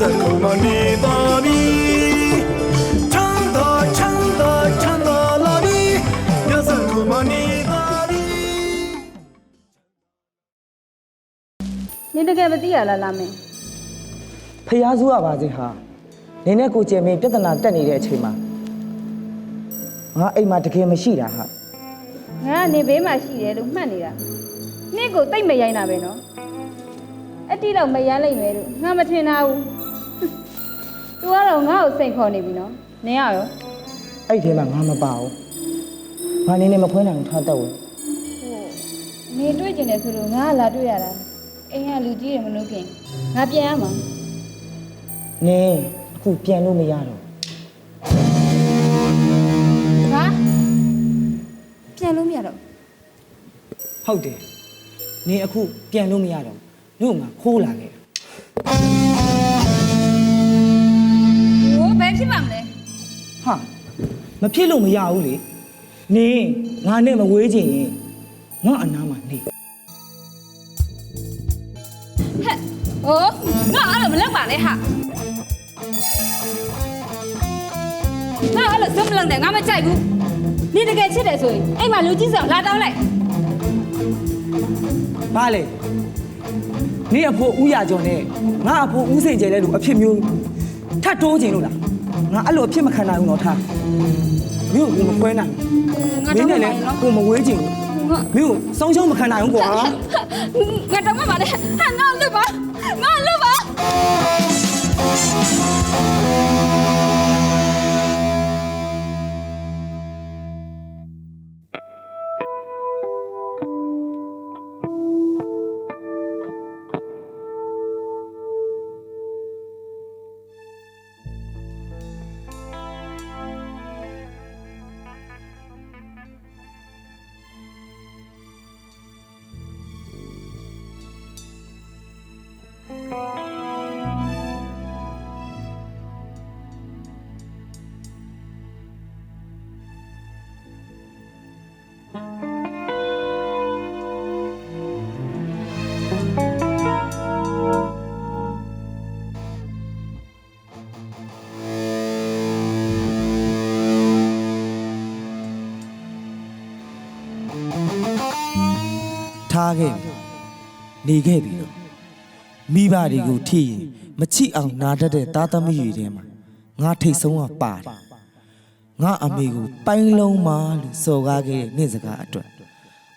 စက်ကိုမနေပါပြီချမ်းသာချမ်းသာချမ်းသာလာပြီရစက်ကိုမနေပါပြီနင်တကယ်မသိရလားလာမင်းဖျားစုရပါစေဟာနင်းနဲ့ကိုကျယ်မင်းပြဿနာတက်နေတဲ့အချိန်မှာငါအိမ်မှာတကယ်မရှိတာဟာငါကနေဘေးမှာရှိတယ်လို့မှတ်နေတာနင့်ကိုတိတ်မရိုင်းတာပဲနော်အတိတော့မရမ်းလိုက်မယ်လို့ငါမထင်တာဘူး तू ကတော့ငါ့ကိုစိန်ခေါ်နေပြီနော်နင်ရရောအဲ့ဒီထဲမှာငါမပါဘူးငါနင်းနဲ့မဖွဲနိုင်ဘူးထားတော့ဝင်ဟိုနေတွေ့ကျင်တယ်ဆိုလို့ငါကလာတွေ့ရတာအိမ်ကလူကြီးတွေမလို့ခင်ငါပြန်ရမှာနင်းအခုပြန်လို့မရတော့ငါပြန်လို့မရတော့ဟုတ်တယ်နင်းအခုပြန်လို့မရတော့ဘူးတို့ငါခိုးလာခဲ့တာ မဖြစ်လို့မရဘူးလေနင်းငါနဲ့မဝေးချင်ရင်ငါအနားမှာနေဟဲ့ဟိုငါအဲ့လိုမလုပ်ပါနဲ့ဟာငါအဲ့လိုစမလုံးတယ်ငါမကြိုက်ဘူးနင်တကယ်ချစ်တယ်ဆိုရင်အိမ်မှာလူကြီးဆောင်လာတောင်းလိုက်ဘာလဲနင်းအဖိုးဦးရကျော်နဲ့ငါအဖိုးဦးစိန်ကျဲလဲလို့အဖြစ်မျိုးထတ်တိုးချင်လို့လား ငါအဲ့လိုအဖြစ်မခံနိုင်ဘူးတော့ထားမင်းကိုမဖွဲနိုင်ငါမတောင်းင်းနဲ့လိုက်လည်းနော်ကိုမဝေးချင်ဘူးငါမင်းကိုစောင်းရှုံးမခံနိုင်ဘူးကွာငါတောင်းမှပါလေဟာငါလွတ်ပါငါလွတ်ပါ ထားခဲ့ပြီနေခဲ့ပြီတော့မိဘတွေကိုထိရင်မချိအောင်နာတတ်တဲ့သားသမီးတွေထဲမှာငါထိတ်ဆုံးကပါတယ်ငါအမေကိုပိုင်းလုံးမလို့စော်ကားခဲ့တဲ့နေ့စကားအတွက်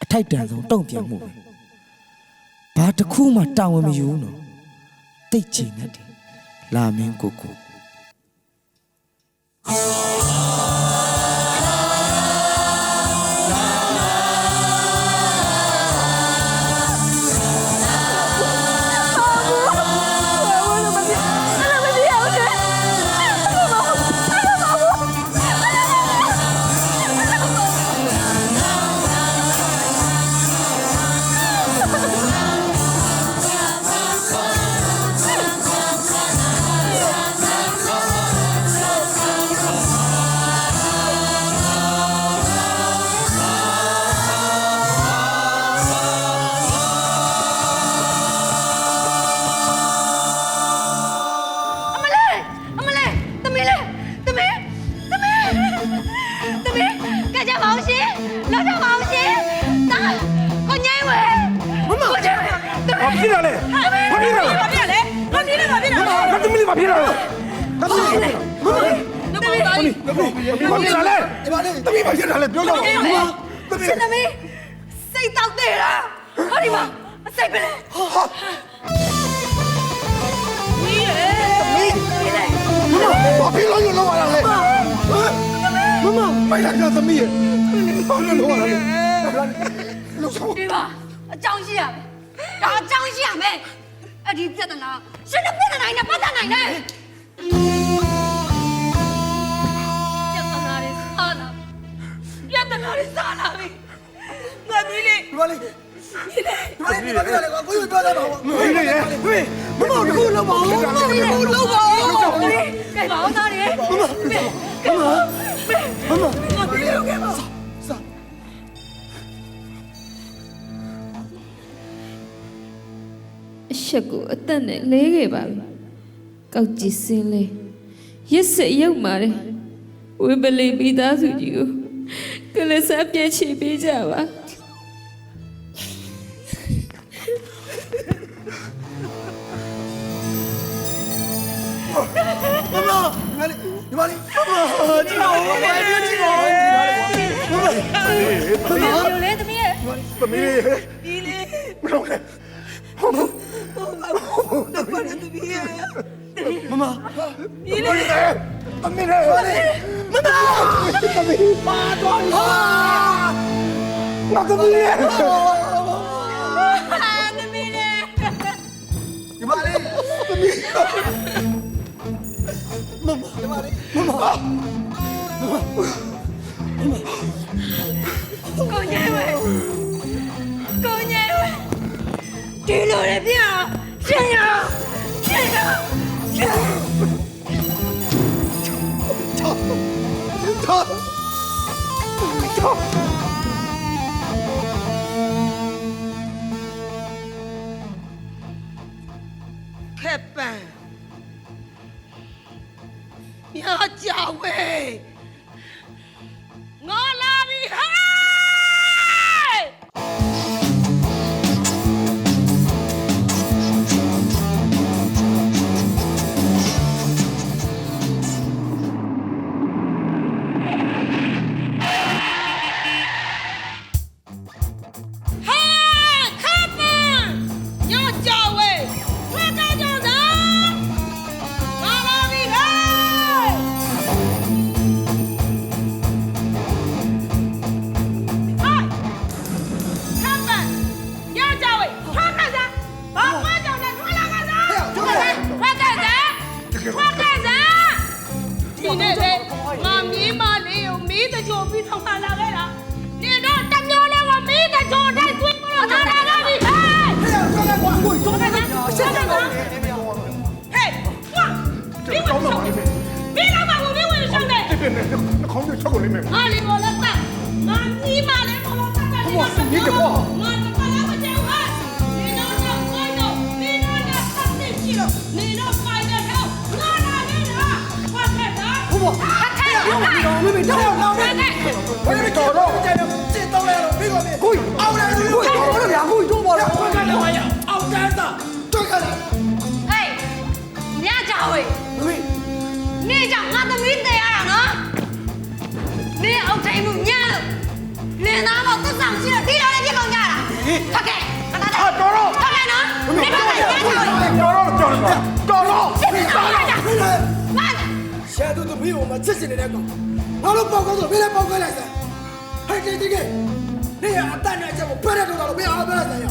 အထိုက်တန်ဆုံးတုံ့ပြန်မှုပဲဘာတစ်ခုမှတာဝန်မယူဘူးနော်တိတ်ချင်တဲ့လာမင်းကိုကိုအ ပါအောင်ရှင်လောက်ကြပါအောင်ရှင်တာကိုညိုင်းဝဲမမကိုညိုင်းဝဲသမီးဘာဖြစ်တာလဲဘာဖြစ်တာလဲဘာဖြစ်လဲဘာဖြစ်လဲဘာဖြစ်လဲဘာသမီးလေးဘာဖြစ်တာလဲသမီးလေးသမီးသမီးဘာဖြစ်တာလဲသမီးဘာဖြစ်တာလဲပြောကြပါဦးသမီးရှင်သမီးစိတ်တောက်တဲ့လားဟောဒီမှာစိတ်ပဲလေမီးလေမီးလေဘာဖြစ်လို့လောရတာလဲ မမမိုက်လာသမီးရဲ့ဘာလို့လောရတာလဲလောဆောဒီပါအကြောင်းရှိရမယ်ဒါအကြောင်းရှိရမယ်အဲ့ဒီပြဿနာရှင်နဲ့ပြဿနာနဲ့ပတ်သက်နိုင်တယ်ပြဿနာတွေစားလာပြဿနာတွေစားလာပြီငါမီးလေးဒီပါလေဒီပါလေဘာဖြစ်တာလဲကိုယ်ပြောတာပါမင်းလေဟေးမမတကူလောက်ပါဦးမမတကူလောက်ပါဦးကဲပါအောင်သားတွေမမ ကဲပါမမငါမီးလေးကဲပါအရှက်ကိုအသက်နဲ့လဲခဲ့ပါပြီကောက်ကြည့်စင်းလဲရစ်စစ်ရုပ်မာတယ်ဝိပလီမိသားစုကြီးကိုကလေးစားပြည့်ချီပေးကြပါညီမလေးမမကြည့်ပါဦးမမကြည့်ပါဦးလိုလေသမီးရဲ့သမီးလေးဒီလေးမလုပ်နဲ့ဟုတ်ဟုတ်မမဒီလေးသမီးလေးမမသမီးပါတော့ဟာငါသမီးလေးအာသမီးလေးညီမလေး သမီးမမညီမ လေးမမကိုညိုင်ဝဲကိုညိုင်ဝဲဒီလိုလေပြအောင်ရှ 的ခေါင်းချက်ကိုလေးမယ်ဟာလီဘောလက်တာငါညီမလေးဘောလက်တာငါတခါလည်းမကြောက်ဟာနေတော့တော့ကိုင်းတော့နေ ဟုတ်ကဲ့မသားတယ်အာတော်တော့ဟုတ်ကဲ့နော်နေပါလားညချောင်းတော်တော့တော်တော့တော်တော့ဒီတော်တော့မန်ရှာသူတပည့်ကိုမချစ်စင်နေတဲ့ကောင်ဘာလို့ပေါက်ကောက်ဆိုမင်းလည်းပေါက်ကောက်လိုက်စမ်းဟဲ့တိတိကနေရအတန်နဲ့ချက်ကိုဖဲရတော့လို့မင်းအားပြောလိုက်စမ်းရ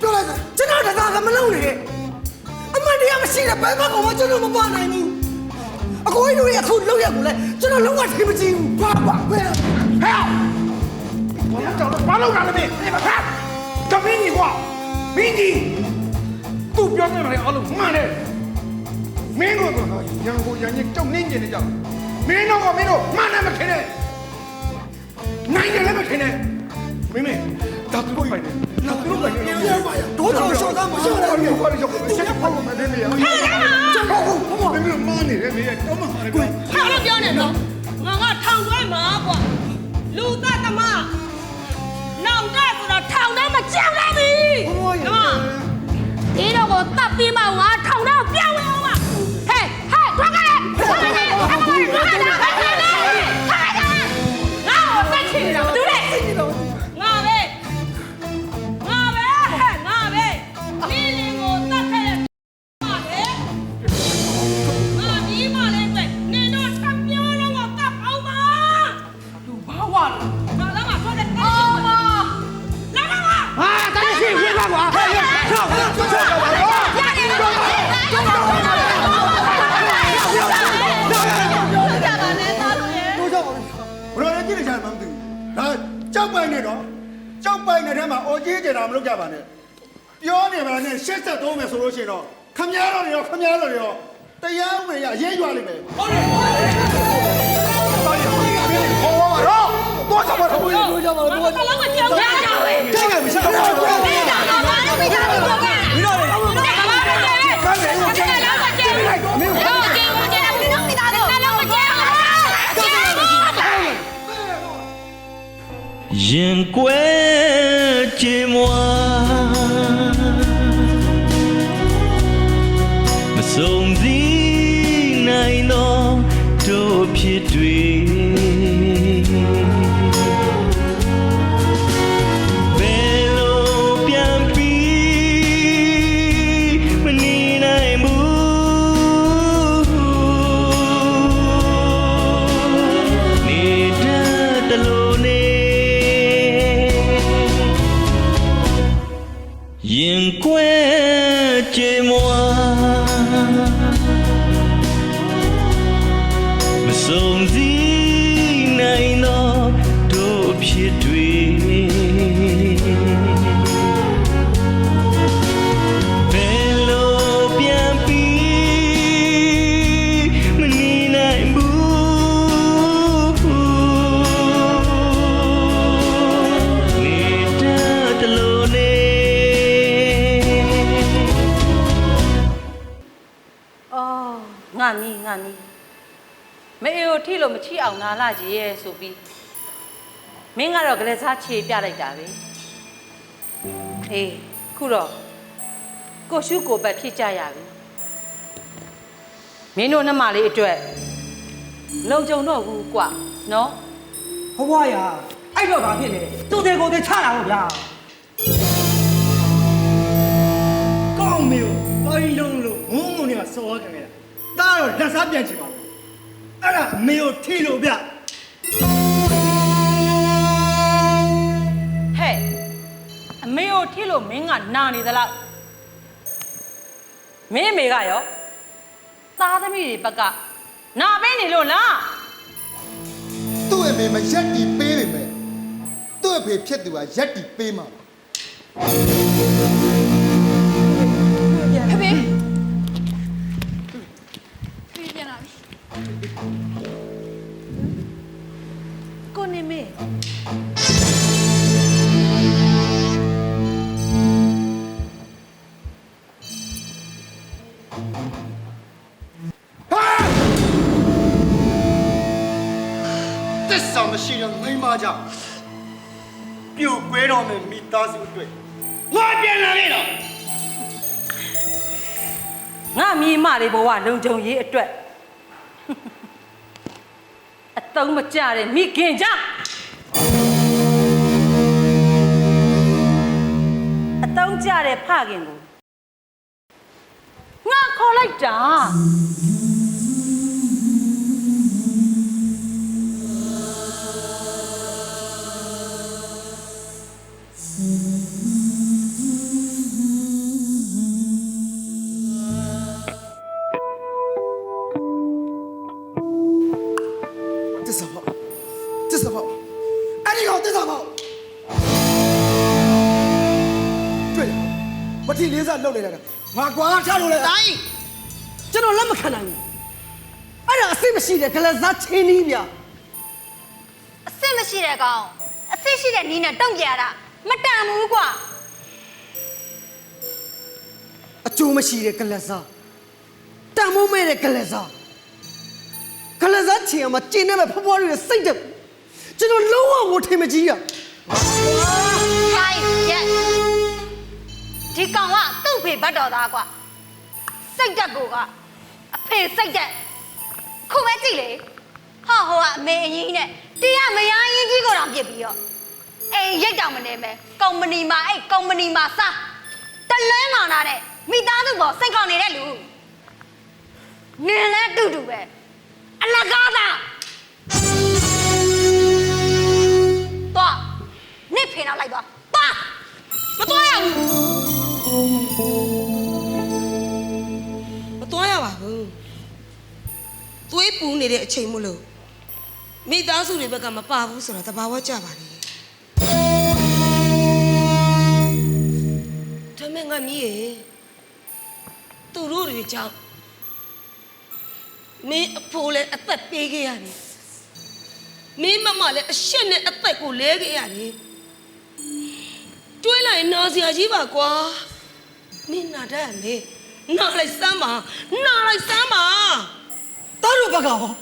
ပြောလိုက်စမ်းကျွန်တော်တကားကမလုံနေတဲ့အမှန်တရားမရှိတဲ့ဘယ်ဘက်ကောင်မှကျွန်တော်မပေါ်နိုင်ဘူးအကိုကြီးတို့ရဲ့အခုလောက်ရကိုလဲကျွန်တော်လုံးဝထိမကြည့်ဘူးဘာပါဘယ်ဟဲ့ဘာလို့တော်လဲဘာလို့ကလည်းမင်းဟဲ့ မင်းကြီးကွာမင်းကြီးသူ့ပြောပြမှာလေအလုံးမှန်တယ်မင်းတို့ကတော့ရန်ကိုရန်ကြီးတုံနှင်းကျင်နေကြတယ်မင်းတို့ကမင်းတို့မှန်တယ်မထင်နဲ့နိုင်တယ်လည်းမထင်နဲ့မင်းမင်းဒါသူတို့ပိုင်တယ်ဒါသူတို့ပိုင်တယ်တို့ချောရှောတာမရှိဘူးလေဘာလို့ရောက်ရှက်ဖို့မနေနေရချက်ဖို့ဘာမင်းတို့မှန်နေတယ်မင်းကတော့မှန်တယ်ကွဟာလို့ပြောနေတော့ငါကထောင်သွဲမှာကွာလူသက်သမားနောင်တ ထောင်ထဲမှာကြောက်လာပြီကမဒီတော့ကိုတပ်ပြီးမှငါ ကြောက်ပိုင်နေတော့ကြောက်ပိုင်နေတဲ့မှာအော်ကြီးကြတာမလုပ်ကြပါနဲ့ပြောနေပါနဲ့ရှက်ဆက်သုံးမယ်ဆိုလို့ရှိရင်တော့ခမည်းတော်တွေရောခမည်းတော်တွေရောတရားဝင်ရရေးရွာလိမ့်မယ်ဟုတ်တယ်ဟုတ်တယ်ဟောတော့တော့ချော့ပါတော့တို့ချော့ပါတော့ဘာလို့မကြောက်ရကြဝဲတဲ့ကမရှိတော့ဘူးဒီကငါဘာလို့မကြောက်ရကြဝဲဒီတော့လေဘာ ရင်ကွယ်ကြည်မွာမ ရင်ကွယ်ကြည်မွာမဆုံးစည်း ငါမီငါမီမအေကိုထိလို့မချိအောင်နာလာကြီးရဲ့ဆိုပြီးမင်းကတော့ကလေးစားခြေပြလိုက်တာပဲအေးခုတော့ကိုရှုကိုပတ်ဖြစ်ကြရပြီမင်းတို့နှမလေးအတွက်လုံကြုံတော့ဘူးကွာနော်ဘဝရာအဲ့တော့ဘာဖြစ်လဲသူ့တဲ့ကိုယ်တဲ့ချတာဟုတ်ဗျာကောင်းမေကိုပိုင်းလုံးလို့ငုံငုံနေကစော်ရခင်ဗျာ တားတော့လက်စားပြန်ချင်ပါဘူးအဲ့ဒါအမေကိုထိလို့ဗျဟဲ့အမေကိုထိလို့မင်းကနာနေသလားမင်းအမေကရောသားသမီးတွေဘက်ကနာပေးနေလို့လားသူ့အမေမရက်တီပေးပေမဲ့သူ့အဖေဖြစ်သူကရက်တီပေးမှာပါ ကြောင့်ပြိုကွဲတော်မယ်မိသားစုအတွက်ငါပြန်လာခဲ့တော့ငါမိမလေးဘဝလုံခြုံရေးအတွက်အတုံးမကြတဲ့မိခင်ကြောင့်အတုံးကြတဲ့ဖခင်ကိုငါခေါ်လိုက်တာ လေးစားလှုပ်နေတာကငါကွာချလို့လေတိုင်းကျွန်တော်လက်မခံနိုင်ဘူးအဲ့ဒါအစိတ်မရှိတဲ့ဂလစားချင်းကြီးဗျာအစ်စ်မရှိတဲ့ကောင်အစ်စ်ရှိတဲ့နီးနဲ့တုံ့ပြန်ရတာမတန်ဘူးကွာအကျိုးမရှိတဲ့ဂလစားတန်မိုးမဲ့တဲ့ဂလစားဂလစားချင်အောင်မကျင်းနေမဲ့ဖွားဖွားတွေစိတ်တက်ကျွန်တော်လုံးဝဝထင်မကြီးရခိုင်းရက် ဒီကောင်ကသူ့ဖေဘတ်တော်သားကွာစိတ်တက်ကိုကအဖေစိတ်တက်ခုပဲကြည့်လေဟောဟိုကအမေအရင်နဲ့တရားမယားရင်ကြီးကိုတောင်ပြစ်ပြီးတော့အိမ်ရိတ်တောင်မနေပဲကုမ္ပဏီမှာအဲ့ကုမ္ပဏီမှာစားတလဲမာနာနဲ့မိသားစုပေါ်စိတ်ခေါင်နေတဲ့လူနင်လည်းတူတူပဲအလကားသားသွားနစ်ဖေနောက်လိုက်သွားသွားမတော်ရဘူး မသွားရပါဘူးသွေးပူနေတဲ့အချိန်မို့လို့မိသားစုတွေဘက်ကမပါဘူးဆိုတော့တဘာဝကြပါလေဒါမဲ့ငါမီးရေသူတို့တွေကြောင့်မင်းအဖိုးလည်းအသက်ပေးခဲ့ရတယ်မင်းမမလည်းအရှက်နဲ့အသက်ကိုလဲခဲ့ရတယ်တွေးလိုက်ရင်နာစရာကြီးပါကွာ မင်းနာတတ်ရမေနာလိုက်စမ်းပါနာလိုက်စမ်းပါတားတို့ဘက်ကဟော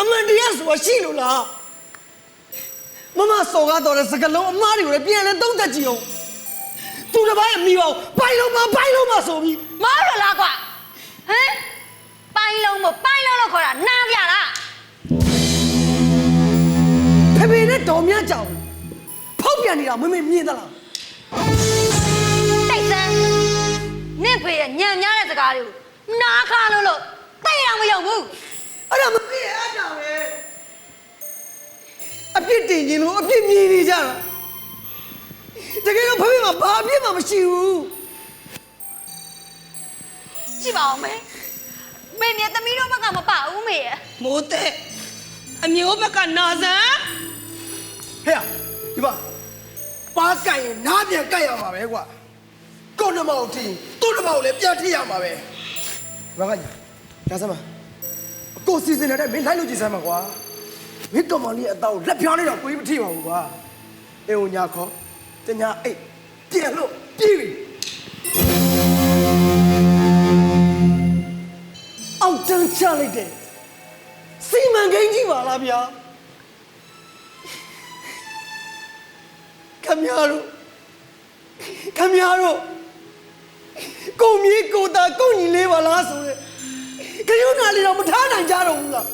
အမှန်တရားဆိုတာရှိလို့လားမမစော်ကားတော်တဲ့စကလုံးအမားတွေကိုလည်းပြန်လဲသုံးသက်ကြည့်အောင်သူတစ်ပိုင်းအမိအောင်ဘိုင်လုံးမဘိုင်လုံးမဆိုပြီးမောရလားကွာဟမ်ပိုင်းလုံးမပိုင်းလုံးလို့ခေါ်တာနားပြလားဖေဖေနဲ့တော်မြတ်ကြောင်ဖောက်ပြန်နေတာမမေမြင်သလား နင့်ဖေရဲ့ညံများတဲ့စကားတွေကိုနားခါလို့လို့တိတ်အောင်မယုံဘူးအဲ့ဒါမမေရဲ့အဲ့ဒါပဲအပြစ်တင်ခြင်းလို့အပြစ်မြင်နေကြတာတကယ်တော့ဖေဖေမှာဘာအပြစ်မှမရှိဘူးကြည့်ပါဦးမေမေမြတ်သမီးတို့ဘက်ကမပါဘူးမေရဲ့မိုးတဲ့အမျိုးဘက်ကနာဆန်ဟဲ့ဒီမှာပါကြိုင်ရင်နားပြန်ကြိုက်ရမှာပဲကွာ ကိုနှမောက်ထီသူ့နှမောက်လည်းပြန်ထိရမှာပဲဘာကညာဒါစမ်းမအကိုစီစဉ်နေတဲ့မင်းလိုက်လို့ကြည့်စမ်းပါကွာမင်းကောင်မလေးအတော့လက်ပြောင်းလေးတော့ကိုကြီးမထိပါဘူးကွာအေးဟိုညာခေါ်တညာအိတ်ပြန်လို့ပြေးပြီအောက်တန်းချလိုက်တယ်စီမံကိန်းကြီးပါလားဗျာခမရတို့ခမရတို့ ကိုမြေကိုတာကိုညီလေးပါလားဆိုရဲခရုဏာလေးတော့မထားနိုင်ကြတော့ဘူးလား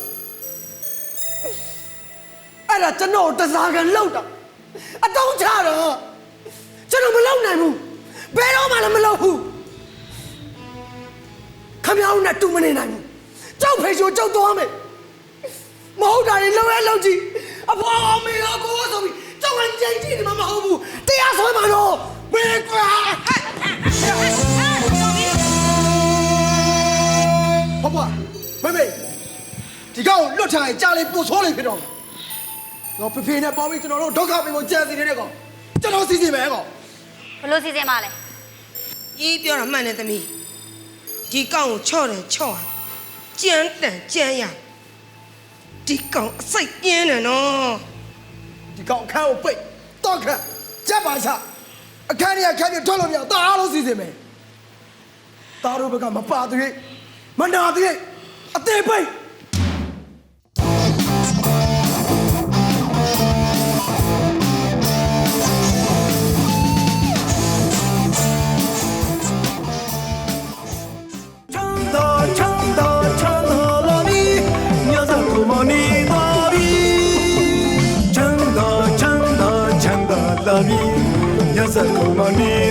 အဲ့ဒါကျွန်တော်တစားကန်လောက်တာအတောင်းချတော့ကျွန်တော်မလောက်နိုင်ဘူးဘယ်တော့မှလည်းမလောက်ဘူးခမရတို့နဲ့တူမနေနိုင်ဘူးကြောက်ဖေချိုကြောက်သွားမယ်မဟုတ်တာတွေလောက်ရလောက်ကြည့်အဖေအမေအကိုဆိုပြီးကြောက်ရင်ကြိတ်ကြည့်နေမှာမဟုတ်ဘူးတရားဆွဲမှာတော့ဘယ်ကွာ ဒီကောင်ကိုလွတ်ထားရင်ကြားလေးပို့ဆိုးလေးဖြစ်တော့မှာငါဖေဖေနဲ့ပေါင်းပြီးကျွန်တော်တို့ဒုက္ခပေးဖို့ကြံစီနေတဲ့ကောင်ကျွန်တော်စီစဉ်မယ်ကောင်ဘလို့စီစဉ်ပါလဲကြီးပြောတာမှန်တယ်သမီးဒီကောင်ကိုချော့တယ်ချော့ကြမ်းတန်ကြမ်းရဒီကောင်အစိတ်ပြင်းတယ်နော်ဒီကောင်အခန်းကိုပိတ်တော့ခတ်ကြက်ပါချအခန်းကြီးအခန်းကြီးထွက်လို့မရအောင်တအားလုံးစီစဉ်မယ်ตาတို့ဘက်ကမပါသေးမနာသေးအသေးပိတ်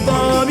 သာ